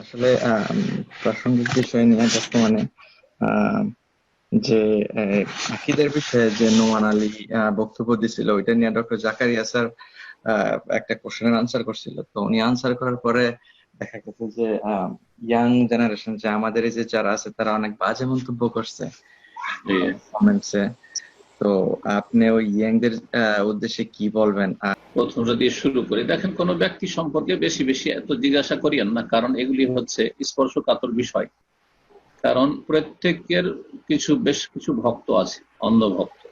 আসলে প্রাসঙ্গিক বিষয় নিয়ে বর্তমানে যে আকিদের বিষয়ে যে নোমান আলী বক্তব্য দিছিল ওইটা নিয়ে ডক্টর জাকারিয়া স্যার একটা কোশ্চেনের আনসার করছিল। তো উনি আনসার করার পরে দেখা গেছে যে ইয়াং জেনারেশন যে আমাদের এই যে যারা আছে তারা অনেক বাজে মন্তব্য করছে। কমেন্টসে তো আপনি ওই ইয়াংদের উদ্দেশ্যে কি বলবেন? প্রথমটা দিয়ে শুরু করি, দেখেন কোন ব্যক্তি সম্পর্কে বেশি বেশি এত জিজ্ঞাসা করিয়েন না, কারণ এগুলি হচ্ছে স্পর্শকাতর বিষয়। কারণ প্রত্যেকের কিছু বেশ কিছু ভক্ত আছে অন্ধ ভক্ত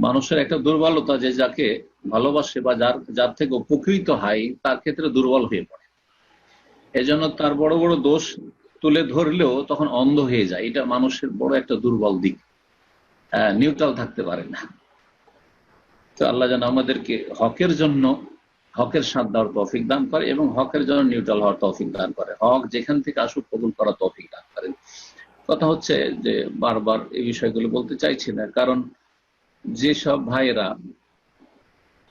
মানুষের একটা দুর্বলতা যে যাকে ভালোবাসে বা যার যার থেকে উপকৃত হয়, তার ক্ষেত্রে দুর্বল হয়ে পড়ে। এজন্য তার বড় বড় দোষ তুলে ধরলেও তখন অন্ধ হয়ে যায়। এটা মানুষের বড় একটা দুর্বল দিক। নিউট্রাল থাকতে পারে না। তো আল্লাহ যেন আমাদেরকে হকের জন্য হকের সাথ দেওয়ার তৌফিক দান করে এবং হকের জন্য নিউট্রাল হওয়ার তৌফিক দান করে। হক যেখান থেকে আসুক কবুল করার তৌফিক দান করেন কথা হচ্ছে যে বারবার এই বিষয়গুলো বলতে চাইছি না, কারণ যেসব ভাইয়েরা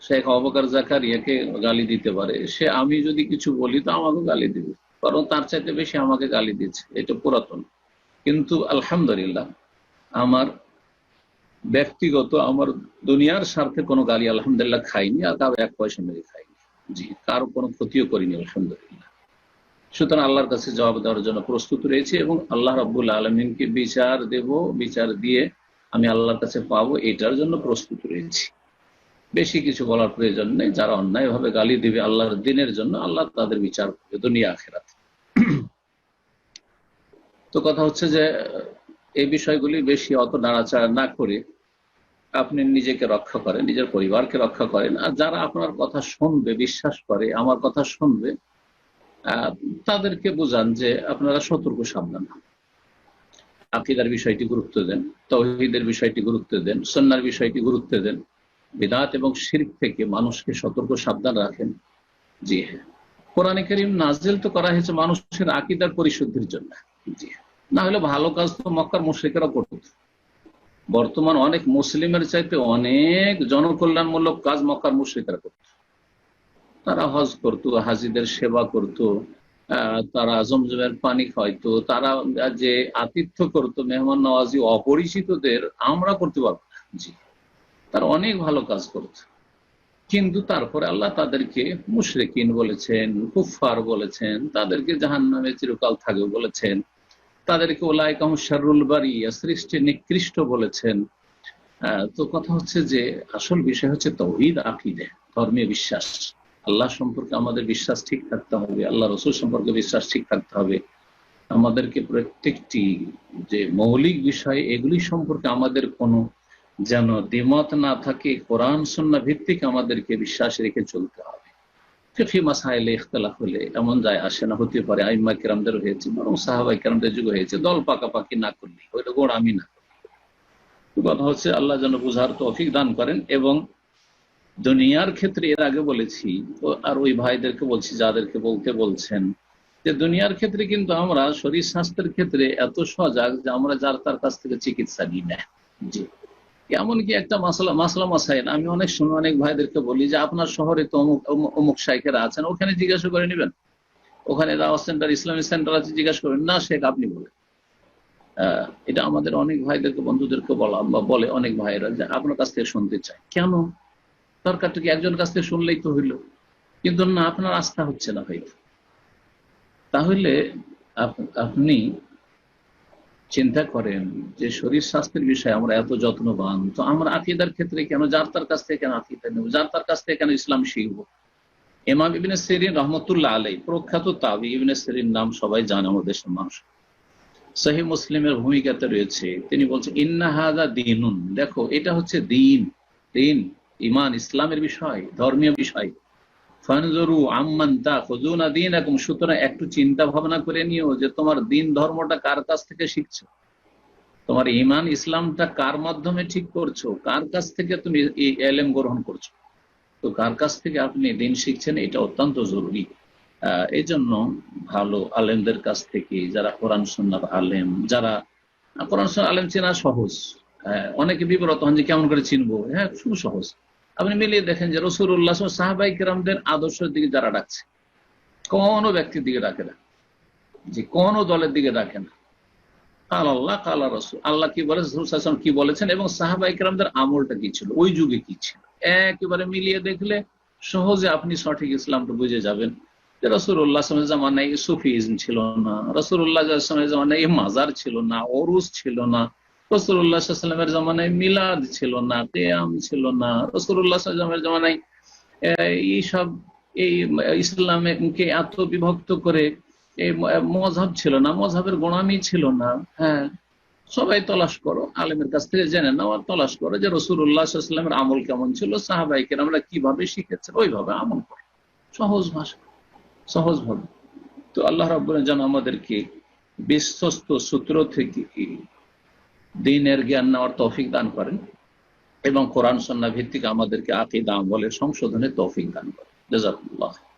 শেখ অবকার জাকারিয়াকে গালি দিতে পারে, সে আমি যদি কিছু বলি তো আমাকে গালি দিবে, কারণ তার চাইতে বেশি আমাকে গালি দিচ্ছে এটা পুরাতন। কিন্তু আলহামদুলিল্লাহ, আমার ব্যক্তিগত আমার দুনিয়ার স্বার্থে কোনো গালি আলহামদুলিল্লাহ খাইনি আর কারও এক পয়সা মেরে খাইনি। জি, কারও কোনো ক্ষতিও করিনি, আলহামদুলিল্লাহ। সুতরাং আল্লাহর কাছে জবাব দেওয়ার জন্য প্রস্তুত রয়েছে এবং আল্লাহ রাবুল আলমিনকে বিচার দেব, বিচার দিয়ে আমি আল্লাহর কাছে পাবো, এটার জন্য প্রস্তুত রয়েছি। বেশি কিছু বলার প্রয়োজন নেই, যারা অন্যায়ভাবে গালি দিবে আল্লাহর দিনের জন্য, আল্লাহ তাদের বিচার করবে দুনিয়া আখেরাত তো কথা হচ্ছে যে এই বিষয়গুলি বেশি অত নাড়াচাড়া না করে আপনি নিজেকে রক্ষা করেন, নিজের পরিবারকে রক্ষা করেন। আর যারা আপনার কথা শুনবে, বিশ্বাস করে, আমার কথা শুনবে তাদেরকে বোঝান যে আপনারা সতর্ক সাবধান আকিদার বিষয়টি গুরুত্ব দেন, তহিদের বিষয়টি গুরুত্ব দেন সন্ন্যার বিষয়টি গুরুত্ব দেন। বিদাত এবং শির্ক থেকে মানুষকে সতর্ক, সাবধান রাখেন। জি হ্যাঁ। কোরআনে করিম নাজেল তো করা হয়েছে মানুষের আকিদার পরিশুদ্ধির জন্য। জি হ্যাঁ। না হলে ভালো কাজ তো মক্কার মুশ্রিকেরা করত। বর্তমান অনেক মুসলিমের চাইতে অনেক জনকল্যাণমূলক কাজ মক্কার মুশ্রিকেরা করত। তারা হজ করত, হাজিদের সেবা করত তারা জমজমের পানি খাইতো তারা যে আতিথ্য করত, মেহমান নওয়াজি অপরিচিতদের আমরা করতে পারব জি। তারা অনেক ভালো কাজ করত। কিন্তু তারপরে আল্লাহ তাদেরকে মুশরেকিন বলেছেন কুফার বলেছেন, তাদেরকে জাহান নামে চিরকাল থাকবে বলেছেন। তাদেরকে ওলাইকাম শারুল বাড়িয়া সৃষ্টি নিকৃষ্ট বলেছেন। তো কথা হচ্ছে যে, আসল বিষয় হচ্ছে তৌহিদ, আকিদে, ধর্মীয় বিশ্বাস। আল্লাহ সম্পর্কে আমাদের বিশ্বাস ঠিক থাকতে হবে, আল্লাহ রসুল সম্পর্কে বিশ্বাস ঠিক থাকতে হবে। আমাদেরকে প্রত্যেকটি যে মৌলিক বিষয়, এগুলি সম্পর্কে আমাদের কোনো যেন দ্বিমত না থাকে, কোরআন সন্না ভিত্তিক আমাদেরকে বিশ্বাস রেখে চলতে হবে। ইখতলাফ হলে এমন যায় আসে না, হতে পারে আইম্মা কেরামদের হয়েছে, বরং সাহাবাই কেরামদের যুগ হয়েছে, দল পাকাপাকি না করলি না। কথা হচ্ছে আল্লাহ যেন বুঝার তৌফিক দান করেন এবং দুনিয়ার ক্ষেত্রে এর আগে বলেছি আর ওই ভাইদেরকে বলছি যাদেরকে বলতে বলছেন, যে দুনিয়ার ক্ষেত্রে কিন্তু আমরা শরীর স্বাস্থ্যের ক্ষেত্রে এত সজাগ যে আমরা যার তার কাছ থেকে চিকিৎসা নিই না। এমনকি একটা মাসলা মাসলা মাসাইল। আমি অনেক সময় অনেক ভাইদেরকে বলি যে, আপনার শহরে তো অমুক অমুক শাইখেরা আছেন, ওখানে জিজ্ঞাসা করে নেবেন। ওখানে দাওয়া সেন্টার ইসলামিক সেন্টার আছে, জিজ্ঞাসা করেন, না শেখ, আপনি বলেন। এটা আমাদের অনেক ভাইদেরকে, বন্ধুদেরকে বলা বা বলে অনেক ভাইয়েরা যে, আপনার কাছ থেকে শুনতে চাই। কেন? দরকারটা কি একজন কাছ থেকে শুনলেই তো হইল? কিন্তু না, আপনার আস্থা হচ্ছে না হয়তো তাহলে আপনি চিন্তা করেন যে শরীর স্বাস্থ্যের বিষয়ে আমরা এত যত্নবান, তো আমরা আকিদার ক্ষেত্রে কেন, যার তার কাছ থেকে কেন আকিদা নেব? যার তার কাছ থেকে কেন ইসলাম শিখব? এমাম ইবিনে সেরিন রহমতুল্লাহ আলাই প্রখ্যাত তাবি, ইবিনে সেরিন নাম সবাই জানে আমাদের দেশের মানুষ। সহি মুসলিমের ভূমিকাতে রয়েছে, তিনি বলছেন ইন্নাহাদা দিনুন। দেখো, এটা হচ্ছে দিন দিন ইমান ইসলামের বিষয়, ধর্মীয় বিষয়। একটু চিন্তা ভাবনা করে নিও যে তোমার দিন ধর্মটা কার কাছ থেকে শিখছো? তোমার ইমান ইসলামটা কার মাধ্যমে ঠিক করছ? কার কাছ থেকে তুমি এই এলেম গ্রহণ করছ? তো কার কাছ থেকে আপনি দিন শিখছেন? এটা অত্যন্ত জরুরি। এই জন্য ভালো আলেমদের কাছ থেকে, যারা কোরআন সন্ন্যার আলেম, যারা, কোরআন আলেম চেনা সহজ। অনেকে বিব্রত হন যে কেমন করে চিনবো। হ্যাঁ খুব সহজ। আপনি মিলিয়ে দেখেন যে রসুল্লাহ সাহাবাই কিরামদের আদর্শের দিকে যারা ডাকছে, কোন ব্যক্তির দিকে ডাকে না। যে কোন দলের দিকে ডাকে না। কাল আল্লাহ, কাল রসুল। আল্লাহ কি বলে রসুল কি বলেছেন? এবং সাহাবাই কিরামদের আমলটা কি ছিল? ওই যুগে কি ছিল? একেবারে মিলিয়ে দেখলে সহজে আপনি সঠিক ইসলামটা বুঝে যাবেন যে রসুল্লাহ জামানায় সুফিজম ছিল না। রসুল্লাহ জামানায় মাজার ছিল না অরুস ছিল না। রসুল্লাহামের জামানায় মিলাদ ছিল না, তেয়াম ছিল না। রসুল্লাহামের জামানায় এইসব এই ইসলামকে এত বিভক্ত করে এই মজাব ছিল না মজাবের গোড়ামি ছিল না হ্যাঁ। সবাই তলাশ করো, আলেমের কাছ থেকে জেনে নাও আর তলাশ করো যে রসুল্লাহামের আমল কেমন ছিল সাহাবাইকে আমরা কীভাবে শিখেছে, ওইভাবে আমল করো। সহজ ভাষা, সহজ ভাবে। তো আল্লাহ রাবুল যেন আমাদেরকে বিশ্বস্ত সূত্র থেকে দিনের জ্ঞান নেওয়ার তৌফিক দান করেন এবং কোরআন সন্না ভিত্তিক আমাদেরকে আকিদা, আমলের সংশোধনের তৌফিক দান করেন।